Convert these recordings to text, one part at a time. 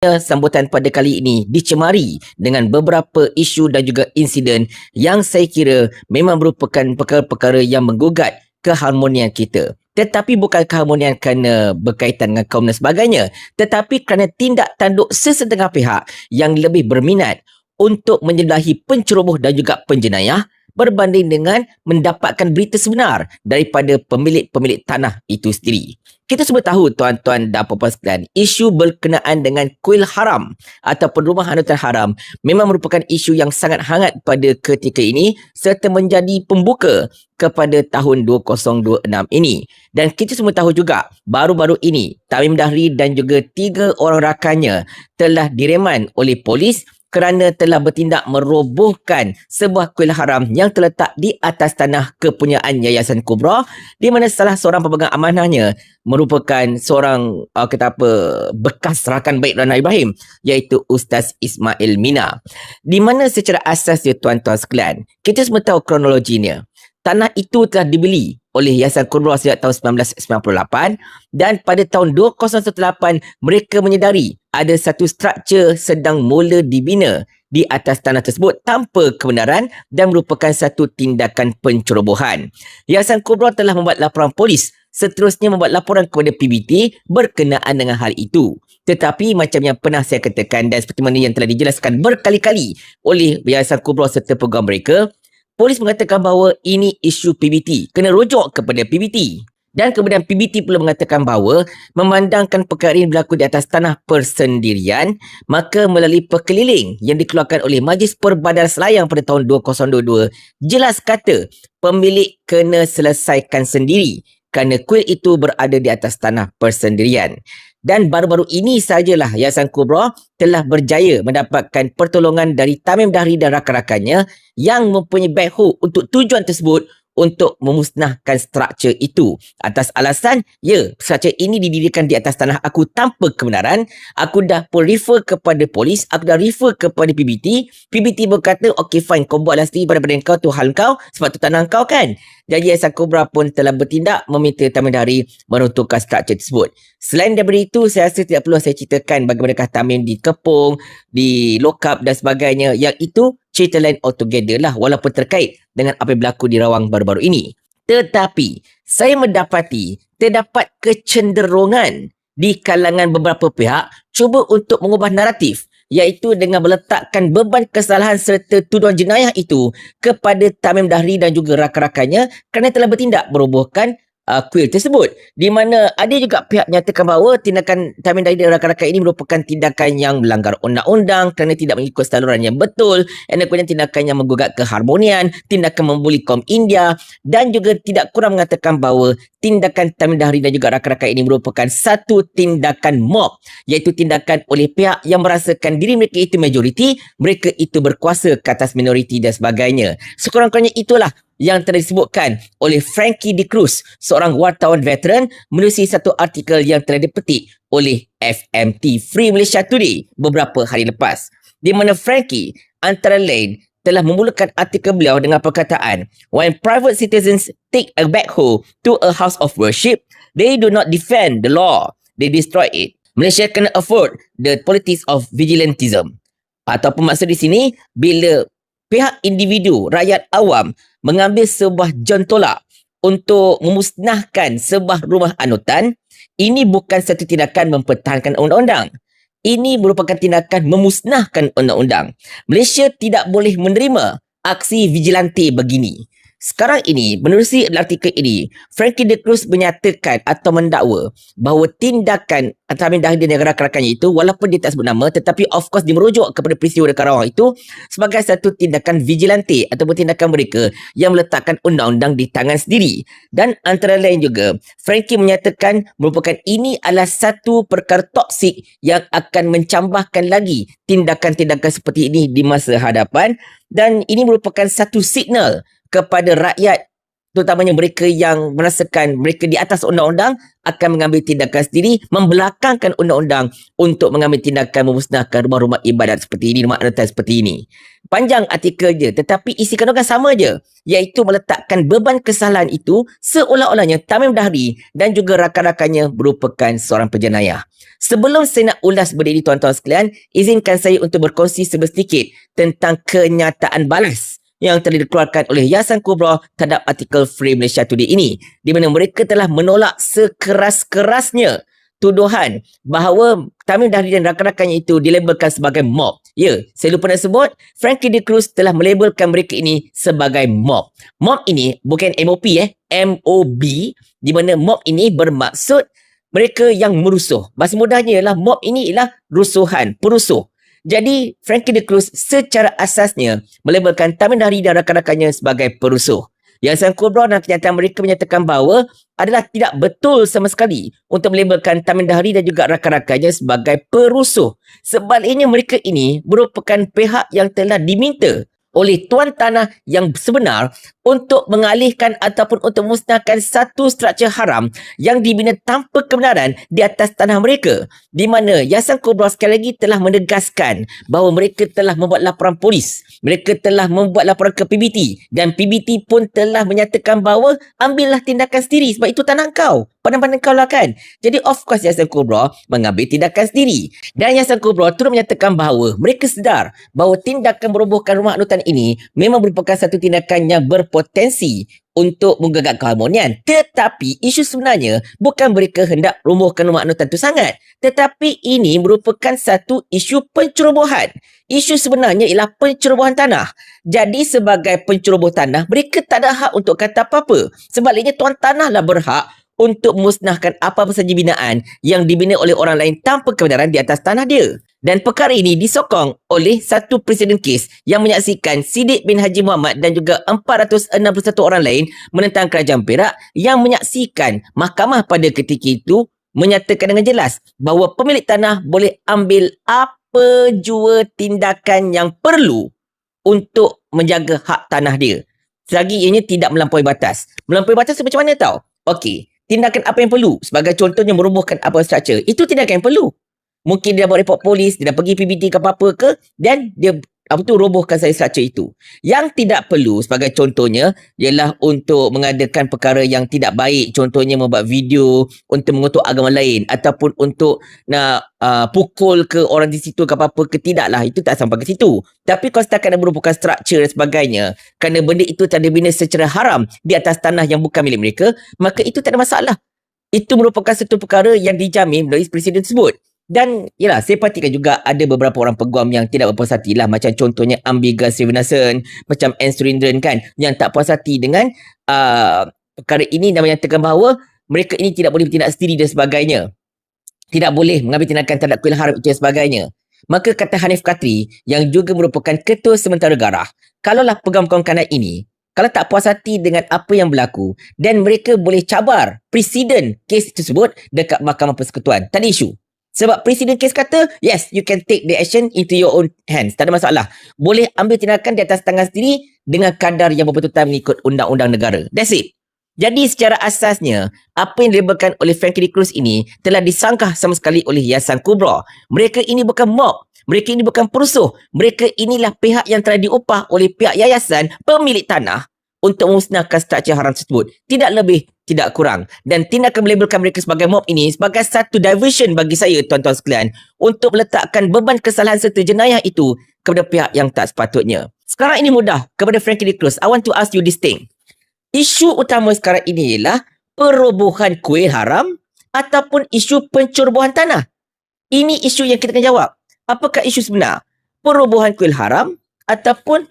sambutan pada kali ini dicemari dengan beberapa isu dan juga insiden yang saya kira memang merupakan perkara-perkara yang menggugat keharmonian kita. Tetapi bukan keharmonian kerana berkaitan dengan kaum dan sebagainya. Tetapi kerana tindak tanduk sesetengah pihak yang lebih berminat untuk menyelahi penceroboh dan juga penjenayah berbanding dengan mendapatkan berita sebenar daripada pemilik-pemilik tanah itu sendiri. Kita semua tahu tuan-tuan dan puan-puan sekalian, isu berkenaan dengan kuil haram ataupun rumah anutan haram memang merupakan isu yang sangat hangat pada ketika ini serta menjadi pembuka kepada tahun 2026 ini. Dan kita semua tahu juga, baru-baru ini Tamim Dahri dan juga tiga orang rakannya telah direman oleh polis kerana telah bertindak merobohkan sebuah kuil haram yang terletak di atas tanah kepunyaan Yayasan Kubra di mana salah seorang pemegang amanahnya merupakan seorang uh, kata apa bekas rakan baik Rana Ibrahim iaitu Ustaz Ismail Mina. Di mana secara asas ya tuan-tuan sekalian, kita semua tahu kronologinya. Tanah itu telah dibeli oleh Yayasan Kubra sejak tahun 1998 dan pada tahun 2018 mereka menyedari ada satu struktur sedang mula dibina di atas tanah tersebut tanpa kebenaran dan merupakan satu tindakan pencerobohan. Yayasan Kubra telah membuat laporan polis seterusnya membuat laporan kepada PBT berkenaan dengan hal itu. Tetapi macam yang pernah saya katakan dan seperti mana yang telah dijelaskan berkali-kali oleh Yayasan Kubra serta program mereka, polis mengatakan bahawa ini isu PBT, kena rujuk kepada PBT. Dan kemudian PBT pula mengatakan bahawa memandangkan perkara ini berlaku di atas tanah persendirian, maka melalui perkeliling yang dikeluarkan oleh Majlis Perbadaran Selayang pada tahun 2022, jelas kata pemilik kena selesaikan sendiri kerana kuil itu berada di atas tanah persendirian. Dan baru-baru ini sajalah Yayasan Kubra telah berjaya mendapatkan pertolongan dari Tamim Dahri dan rakan-rakannya yang mempunyai backhoe untuk tujuan tersebut untuk memusnahkan struktur itu. Atas alasan, ya, struktur ini didirikan di atas tanah aku tanpa kebenaran. Aku dah pun refer kepada polis, aku dah refer kepada PBT. PBT berkata, okay fine, kau buatlah sendiri pada kau tu hal kau, sebab tu tanah kau kan. Jadi Yayasan Kobra pun telah bertindak meminta Tamin Dahri meruntuhkan struktur tersebut. Selain daripada itu, saya rasa tidak perlu saya ceritakan bagaimana Tamin dikepung, di lock up dan sebagainya. Yang itu cerita lain altogether lah walaupun terkait dengan apa yang berlaku di Rawang baru-baru ini. Tetapi, saya mendapati terdapat kecenderungan di kalangan beberapa pihak cuba untuk mengubah naratif iaitu dengan meletakkan beban kesalahan serta tuduhan jenayah itu kepada Tamim Dahri dan juga rakan-rakannya kerana telah bertindak merobohkan uh, kuil tersebut. Di mana ada juga pihak nyatakan bahawa tindakan Tamin Dahri dan rakan-rakan ini merupakan tindakan yang melanggar undang-undang kerana tidak mengikut saluran yang betul dan kemudian tindakan yang menggugat keharmonian tindakan membuli kaum India dan juga tidak kurang mengatakan bahawa tindakan Tamin Dahri dan juga rakan-rakan ini merupakan satu tindakan mob iaitu tindakan oleh pihak yang merasakan diri mereka itu majoriti mereka itu berkuasa ke atas minoriti dan sebagainya. Sekurang-kurangnya itulah yang telah disebutkan oleh Frankie De Cruz, seorang wartawan veteran menerusi satu artikel yang telah dipetik oleh FMT Free Malaysia Today beberapa hari lepas. Di mana Frankie antara lain telah memulakan artikel beliau dengan perkataan When private citizens take a backhoe to a house of worship, they do not defend the law, they destroy it. Malaysia can afford the politics of vigilantism. Ataupun maksud di sini, bila pihak individu, rakyat awam mengambil sebuah jontolak untuk memusnahkan sebuah rumah anutan, ini bukan satu tindakan mempertahankan undang-undang. Ini merupakan tindakan memusnahkan undang-undang. Malaysia tidak boleh menerima aksi vigilante begini. Sekarang ini, menerusi artikel ini, Frankie De Cruz menyatakan atau mendakwa bahawa tindakan Antamin Dahli dan rakan-rakannya itu, walaupun dia tak sebut nama, tetapi of course dia merujuk kepada peristiwa di Karawang itu sebagai satu tindakan vigilante ataupun tindakan mereka yang meletakkan undang-undang di tangan sendiri. Dan antara lain juga, Frankie menyatakan merupakan ini adalah satu perkara toksik yang akan mencambahkan lagi tindakan-tindakan seperti ini di masa hadapan dan ini merupakan satu signal kepada rakyat terutamanya mereka yang merasakan mereka di atas undang-undang akan mengambil tindakan sendiri membelakangkan undang-undang untuk mengambil tindakan memusnahkan rumah-rumah ibadat seperti ini rumah anutan seperti ini Panjang artikel je tetapi isi kandungan sama je iaitu meletakkan beban kesalahan itu seolah-olahnya Tamim Dahri dan juga rakan-rakannya merupakan seorang penjenayah. Sebelum saya nak ulas berdiri tuan-tuan sekalian, izinkan saya untuk berkongsi sedikit tentang kenyataan balas yang telah dikeluarkan oleh Yayasan Kubra terhadap artikel Free Malaysia Today ini di mana mereka telah menolak sekeras-kerasnya tuduhan bahawa Tamim Dahri dan rakan-rakannya itu dilabelkan sebagai mob. Ya, saya lupa nak sebut, Frankie De Cruz telah melabelkan mereka ini sebagai mob. Mob ini bukan MOP eh, MOB di mana mob ini bermaksud mereka yang merusuh. Bahasa mudahnya ialah mob ini ialah rusuhan, perusuh. Jadi Frankie De Cruz secara asasnya melabelkan Tamim Dahri dan rakan-rakannya sebagai perusuh. Yayasan Kubra dan kenyataan mereka menyatakan bahawa adalah tidak betul sama sekali untuk melabelkan Taman Dahari dan juga rakan-rakannya sebagai perusuh. Sebaliknya mereka ini merupakan pihak yang telah diminta oleh tuan tanah yang sebenar untuk mengalihkan ataupun untuk musnahkan satu struktur haram yang dibina tanpa kebenaran di atas tanah mereka. Di mana Yayasan Kubra sekali lagi telah menegaskan bahawa mereka telah membuat laporan polis. Mereka telah membuat laporan ke PBT dan PBT pun telah menyatakan bahawa ambillah tindakan sendiri sebab itu tanah kau. Pandang-pandang kau lah kan. Jadi of course Yayasan Kubra mengambil tindakan sendiri. Dan Yayasan Kubra turut menyatakan bahawa mereka sedar bahawa tindakan merobohkan rumah anutan ini memang merupakan satu tindakan yang ber berpotensi untuk menggagal keharmonian. Tetapi isu sebenarnya bukan mereka hendak robohkan rumah anutan itu sangat. Tetapi ini merupakan satu isu pencerobohan. Isu sebenarnya ialah pencerobohan tanah. Jadi sebagai penceroboh tanah, mereka tak ada hak untuk kata apa-apa. Sebaliknya tuan tanahlah berhak untuk musnahkan apa-apa saja binaan yang dibina oleh orang lain tanpa kebenaran di atas tanah dia. Dan perkara ini disokong oleh satu presiden kes yang menyaksikan Sidik bin Haji Muhammad dan juga 461 orang lain menentang kerajaan Perak yang menyaksikan mahkamah pada ketika itu menyatakan dengan jelas bahawa pemilik tanah boleh ambil apa jua tindakan yang perlu untuk menjaga hak tanah dia. Selagi ianya tidak melampaui batas. Melampaui batas macam mana tahu? Okey, tindakan apa yang perlu? Sebagai contohnya merobohkan apa struktur. Itu tindakan yang perlu. Mungkin dia buat report polis, dia dah pergi PBT ke apa-apa ke dan dia apa tu robohkan saya struktur itu. Yang tidak perlu sebagai contohnya ialah untuk mengadakan perkara yang tidak baik. Contohnya membuat video untuk mengutuk agama lain ataupun untuk nak uh, pukul ke orang di situ ke apa-apa ke tidaklah. Itu tak sampai ke situ. Tapi kalau setakat nak merupakan struktur dan sebagainya kerana benda itu tak secara haram di atas tanah yang bukan milik mereka, maka itu tak ada masalah. Itu merupakan satu perkara yang dijamin oleh presiden tersebut. Dan yalah, saya perhatikan juga ada beberapa orang peguam yang tidak berpuas hati lah. Macam contohnya Ambiga Srivinasan, macam N. Surindran kan, yang tak puas hati dengan uh, perkara ini dan menyatakan bahawa mereka ini tidak boleh bertindak sendiri dan sebagainya. Tidak boleh mengambil tindakan terhadap kuil haram itu dan sebagainya. Maka kata Hanif Katri yang juga merupakan ketua sementara garah, kalaulah peguam-peguam kanan ini, kalau tak puas hati dengan apa yang berlaku dan mereka boleh cabar presiden kes tersebut dekat Mahkamah Persekutuan. Tak ada isu. Sebab presiden kes kata, yes, you can take the action into your own hands. Tak ada masalah. Boleh ambil tindakan di atas tangan sendiri dengan kadar yang berbetulan mengikut undang-undang negara. That's it. Jadi secara asasnya, apa yang dilabelkan oleh Frankie Cruz ini telah disangkah sama sekali oleh Yayasan Kubra. Mereka ini bukan mob. Mereka ini bukan perusuh. Mereka inilah pihak yang telah diupah oleh pihak yayasan pemilik tanah untuk memusnahkan struktur haram tersebut. Tidak lebih, tidak kurang. Dan tindakan melabelkan mereka sebagai mob ini sebagai satu diversion bagi saya, tuan-tuan sekalian, untuk meletakkan beban kesalahan serta jenayah itu kepada pihak yang tak sepatutnya. Sekarang ini mudah kepada Frankie. Cruz. I want to ask you this thing. Isu utama sekarang ini ialah perobohan kuil haram ataupun isu pencerobohan tanah. Ini isu yang kita akan jawab. Apakah isu sebenar? Perobohan kuil haram ataupun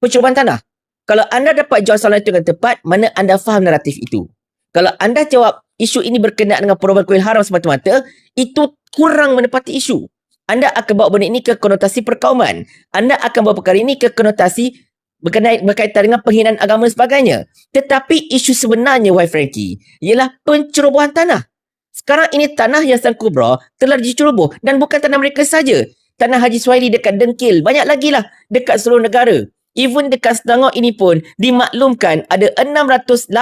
pencerobohan tanah? Kalau anda dapat jawab soalan itu dengan tepat, mana anda faham naratif itu? Kalau anda jawab isu ini berkenaan dengan perubahan kuil haram semata-mata, itu kurang menepati isu. Anda akan bawa benda ini ke konotasi perkauman. Anda akan bawa perkara ini ke konotasi berkenaan, berkaitan dengan penghinaan agama dan sebagainya. Tetapi isu sebenarnya, Wai Frankie, ialah pencerobohan tanah. Sekarang ini tanah Yayasan Kubra telah diceroboh dan bukan tanah mereka saja. Tanah Haji Suhaili dekat Dengkil, banyak lagi lah dekat seluruh negara. Even dekat Selangor ini pun dimaklumkan ada 687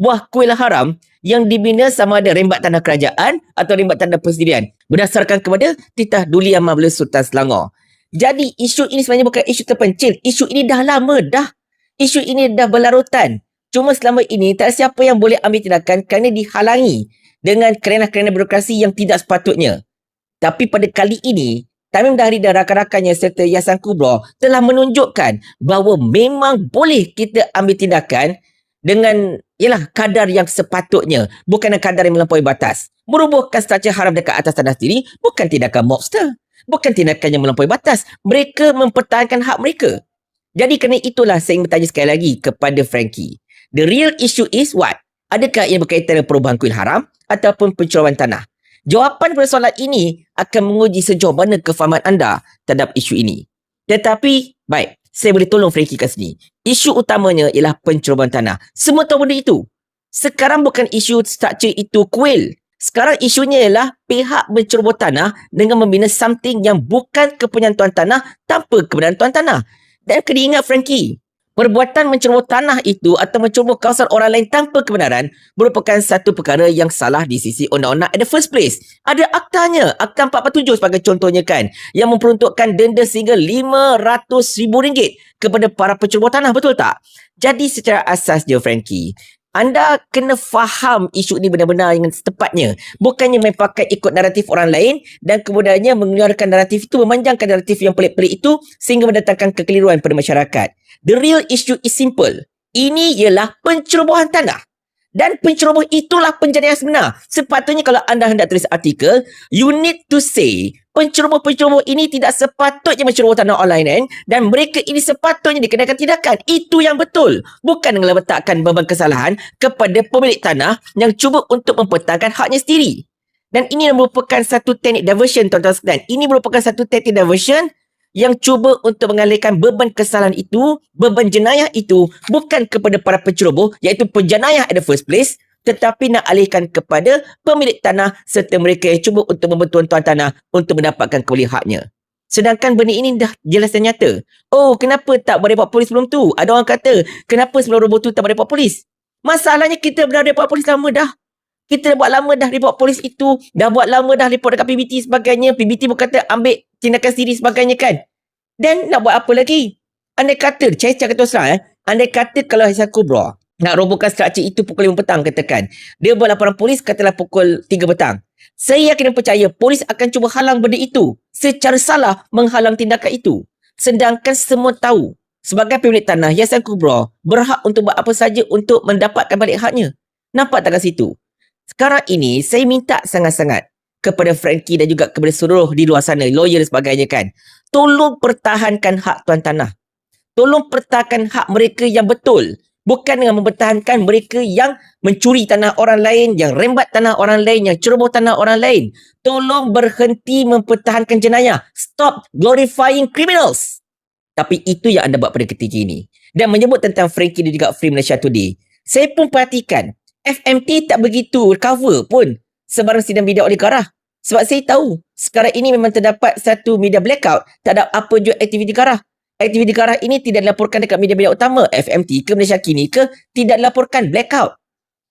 buah kuil haram yang dibina sama ada rembat tanah kerajaan atau rembat tanah persendirian berdasarkan kepada titah Duli Amal Sultan Selangor. Jadi isu ini sebenarnya bukan isu terpencil. Isu ini dah lama dah. Isu ini dah berlarutan. Cuma selama ini tak siapa yang boleh ambil tindakan kerana dihalangi dengan kerana-kerana birokrasi yang tidak sepatutnya. Tapi pada kali ini, Tamim Dahri dan rakan-rakannya serta Yayasan Kubra telah menunjukkan bahawa memang boleh kita ambil tindakan dengan ialah kadar yang sepatutnya. Bukan kadar yang melampaui batas. Merubuhkan struktur haram dekat atas tanah sendiri bukan tindakan mobster bukan tindakan yang melampaui batas. Mereka mempertahankan hak mereka. Jadi kerana itulah saya ingin bertanya sekali lagi kepada Frankie. The real issue is what? Adakah ia berkaitan dengan perubahan kuil haram ataupun pencerobohan tanah? Jawapan pada soalan ini akan menguji sejauh mana kefahaman anda terhadap isu ini. Tetapi, baik, saya boleh tolong Frankie kat sini. Isu utamanya ialah pencerobohan tanah. Semua tahu benda itu. Sekarang bukan isu struktur itu kuil. Sekarang isunya ialah pihak menceroboh tanah dengan membina something yang bukan kepunyaan tuan tanah tanpa kebenaran tuan tanah. Dan kena ingat Frankie, perbuatan menceroboh tanah itu atau menceroboh kawasan orang lain tanpa kebenaran merupakan satu perkara yang salah di sisi undang-undang at the first place. Ada aktanya, Akta 47 sebagai contohnya kan, yang memperuntukkan denda sehingga RM500,000 kepada para penceroboh tanah, betul tak? Jadi secara asas Frankie, anda kena faham isu ni benar-benar dengan setepatnya. Bukannya main pakai ikut naratif orang lain dan kemudiannya mengeluarkan naratif itu, memanjangkan naratif yang pelik-pelik itu sehingga mendatangkan kekeliruan pada masyarakat. The real issue is simple. Ini ialah pencerobohan tanah. Dan penceroboh itulah penjadian sebenar. Sepatutnya kalau anda hendak tulis artikel, you need to say penceroboh-penceroboh ini tidak sepatutnya menceroboh tanah online kan? dan mereka ini sepatutnya dikenakan tindakan. Itu yang betul. Bukan dengan letakkan beban kesalahan kepada pemilik tanah yang cuba untuk mempertahankan haknya sendiri. Dan ini merupakan satu teknik diversion tuan-tuan sekalian. Ini merupakan satu teknik diversion yang cuba untuk mengalihkan beban kesalahan itu, beban jenayah itu bukan kepada para penceroboh iaitu penjenayah at the first place tetapi nak alihkan kepada pemilik tanah serta mereka yang cuba untuk membantu tuan tanah untuk mendapatkan kembali haknya. Sedangkan benda ini dah jelas dan nyata. Oh, kenapa tak report polis sebelum tu? Ada orang kata, kenapa sebelum robot tu tak report polis? Masalahnya kita report polis lama dah. Kita dah buat lama dah report polis itu. Dah buat lama dah report dekat PBT sebagainya. PBT berkata ambil tindakan sendiri sebagainya kan. Dan nak buat apa lagi? Andai kata, saya cakap terus terang eh. Andai kata kalau Aisyah Kubra nak robohkan struktur itu pukul 5 petang katakan. Dia buat laporan polis katalah pukul 3 petang. Saya yakin dan percaya polis akan cuba halang benda itu. Secara salah menghalang tindakan itu. Sedangkan semua tahu sebagai pemilik tanah Yayasan Kubra berhak untuk buat apa saja untuk mendapatkan balik haknya. Nampak tak kat situ? Sekarang ini saya minta sangat-sangat kepada Frankie dan juga kepada seluruh di luar sana, lawyer dan sebagainya kan. Tolong pertahankan hak tuan tanah. Tolong pertahankan hak mereka yang betul. Bukan dengan mempertahankan mereka yang mencuri tanah orang lain, yang rembat tanah orang lain, yang ceroboh tanah orang lain. Tolong berhenti mempertahankan jenayah. Stop glorifying criminals. Tapi itu yang anda buat pada ketika ini. Dan menyebut tentang Frankie dan juga Free Malaysia Today. Saya pun perhatikan, FMT tak begitu cover pun sebarang sidang media oleh Karah. Sebab saya tahu sekarang ini memang terdapat satu media blackout tak ada apa juga aktiviti Karah. Aktiviti Karah ini tidak dilaporkan dekat media-media utama FMT ke Malaysia Kini ke tidak dilaporkan blackout.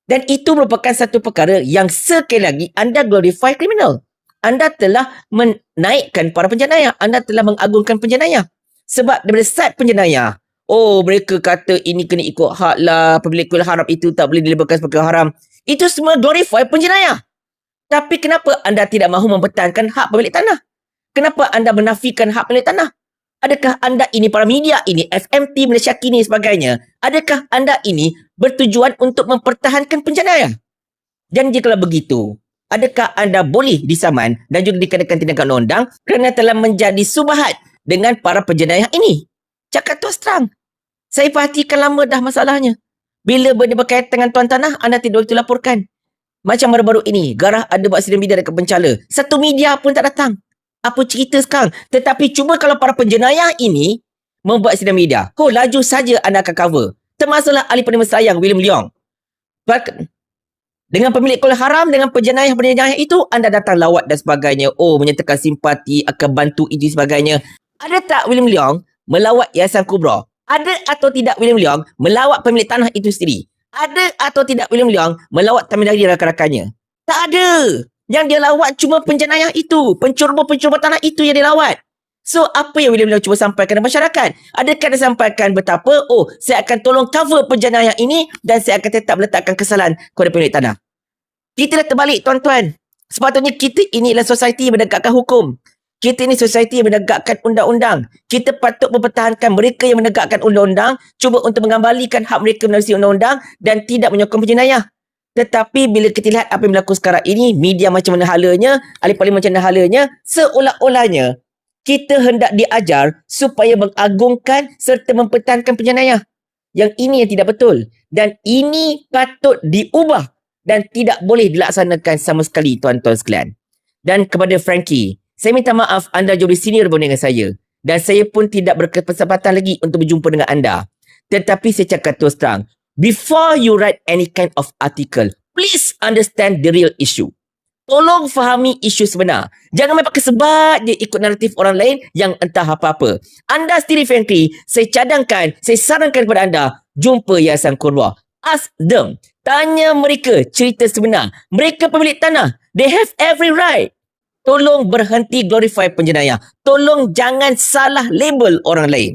Dan itu merupakan satu perkara yang sekali lagi anda glorify criminal. Anda telah menaikkan para penjenayah. Anda telah mengagungkan penjenayah. Sebab daripada side penjenayah, oh mereka kata ini kena ikut hak lah, pemilik kuil haram itu tak boleh dilebarkan sebagai haram. Itu semua glorify penjenayah. Tapi kenapa anda tidak mahu mempertahankan hak pemilik tanah? Kenapa anda menafikan hak pemilik tanah? Adakah anda ini para media ini, FMT Malaysia Kini sebagainya, adakah anda ini bertujuan untuk mempertahankan penjenayah? Dan jika begitu, adakah anda boleh disaman dan juga dikenakan tindakan undang kerana telah menjadi subahat dengan para penjenayah ini? Cakap terus terang. Saya perhatikan lama dah masalahnya. Bila benda berkaitan dengan tuan tanah, anda tidak boleh laporkan. Macam baru-baru ini, Garah ada buat sidang media dekat Pencala. Satu media pun tak datang. Apa cerita sekarang? Tetapi cuma kalau para penjenayah ini membuat sidang media. Oh, laju saja anda akan cover. Termasuklah ahli penerima sayang William Leong. Dengan pemilik kol haram, dengan penjenayah-penjenayah itu, anda datang lawat dan sebagainya. Oh, menyatakan simpati, akan bantu ini sebagainya. Ada tak William Leong melawat Yayasan Kubra? Ada atau tidak William Leong melawat pemilik tanah itu sendiri? Ada atau tidak William Leong melawat Tamil rakan-rakannya? Tak ada. Yang dia lawat cuma penjenayah itu. Pencuruba-pencuruba tanah itu yang dia lawat. So apa yang William Lau cuba sampaikan kepada masyarakat? Adakah dia sampaikan betapa oh saya akan tolong cover perjalanan yang ini dan saya akan tetap meletakkan kesalahan kepada pemilik tanah. Kita dah terbalik tuan-tuan. Sepatutnya kita ini adalah society menegakkan hukum. Kita ini society yang menegakkan undang-undang. Kita patut mempertahankan mereka yang menegakkan undang-undang, cuba untuk mengembalikan hak mereka melalui undang-undang dan tidak menyokong penjenayah. Tetapi bila kita lihat apa yang berlaku sekarang ini, media macam mana halanya, ahli parlimen macam mana halanya, seolah-olahnya kita hendak diajar supaya mengagungkan serta mempertahankan penjenayah. Yang ini yang tidak betul. Dan ini patut diubah dan tidak boleh dilaksanakan sama sekali tuan-tuan sekalian. Dan kepada Frankie, saya minta maaf anda jauh lebih senior berbanding dengan saya. Dan saya pun tidak berkesempatan lagi untuk berjumpa dengan anda. Tetapi saya cakap terus terang, before you write any kind of article, please understand the real issue. Tolong fahami isu sebenar. Jangan main pakai sebat je ikut naratif orang lain yang entah apa-apa. Anda sendiri Frankie, saya cadangkan, saya sarankan kepada anda, jumpa Yayasan Kurwa. Ask them. Tanya mereka cerita sebenar. Mereka pemilik tanah. They have every right. Tolong berhenti glorify penjenayah. Tolong jangan salah label orang lain.